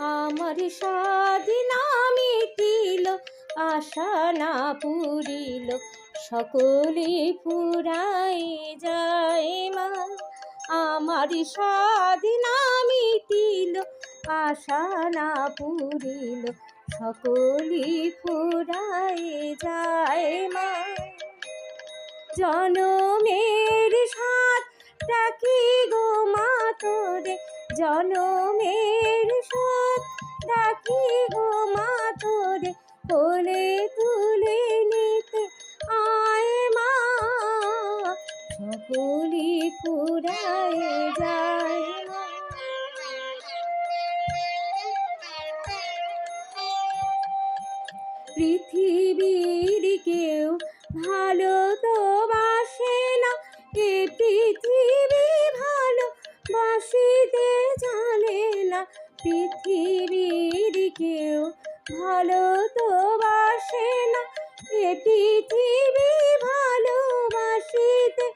আমার স্বাধীন মিটিল আশা না পুরিল সকলে ফুরাই যায় মা। আমার স্বাধীন মিটিল আশা না পুরিল সকলে ফুরাই যায় মা। জনমের সাথ ডাকি গো মা তোরে? জনমের সাথ ডাকি গো মা তোরে, কোলে তুলে নিতে আয় মা। সকলি ফুরায় যায় পৃথিবীর কেউ ভালো তো পৃথিবী ভালোবাসিতে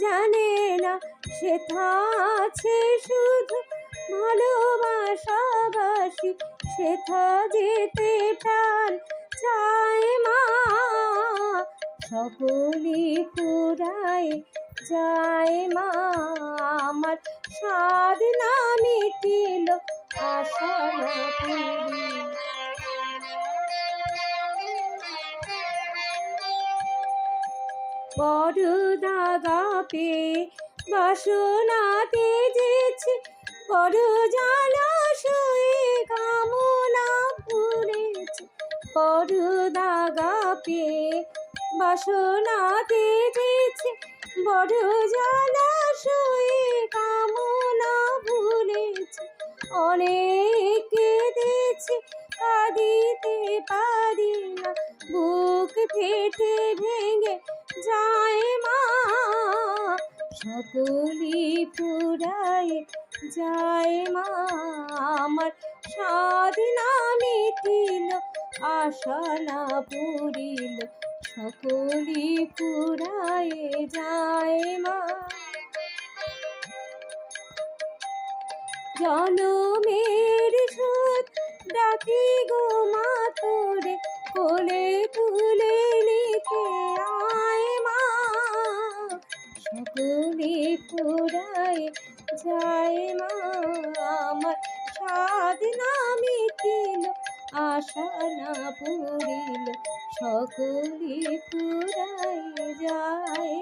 জানে না সেথা আছে শুধু ভালোবাসাবাসি সেথা যেতে প্রাণ চায় মা। সকলে পুরায় যায় মা, আমার সাধনা মিটিল আশা বড় দাগা পে বাসনাতে যেছে বড় জলাশয়ে কামনা পুরেছে। বড় দাগা পে বাসনাতে যেছে বড় জলাশয়ে কামনা ভুলেছে অনেক কেঁদেছে, কাঁদিতে পারি না, বুক ফেটে ভেঙে যায় মা। সকলি পুরায় যায় মা। আমার সাধনা মিটিল আশা না পুরিল সকলি পুরায় যায় মা। জনমের সুদ ডাকি গো মা তোরে, কোলে তুলে সকলে পুরাই যায় মা আমার। সাধনা মিটিল আশা না পুরিল সকলে পুরায় যায়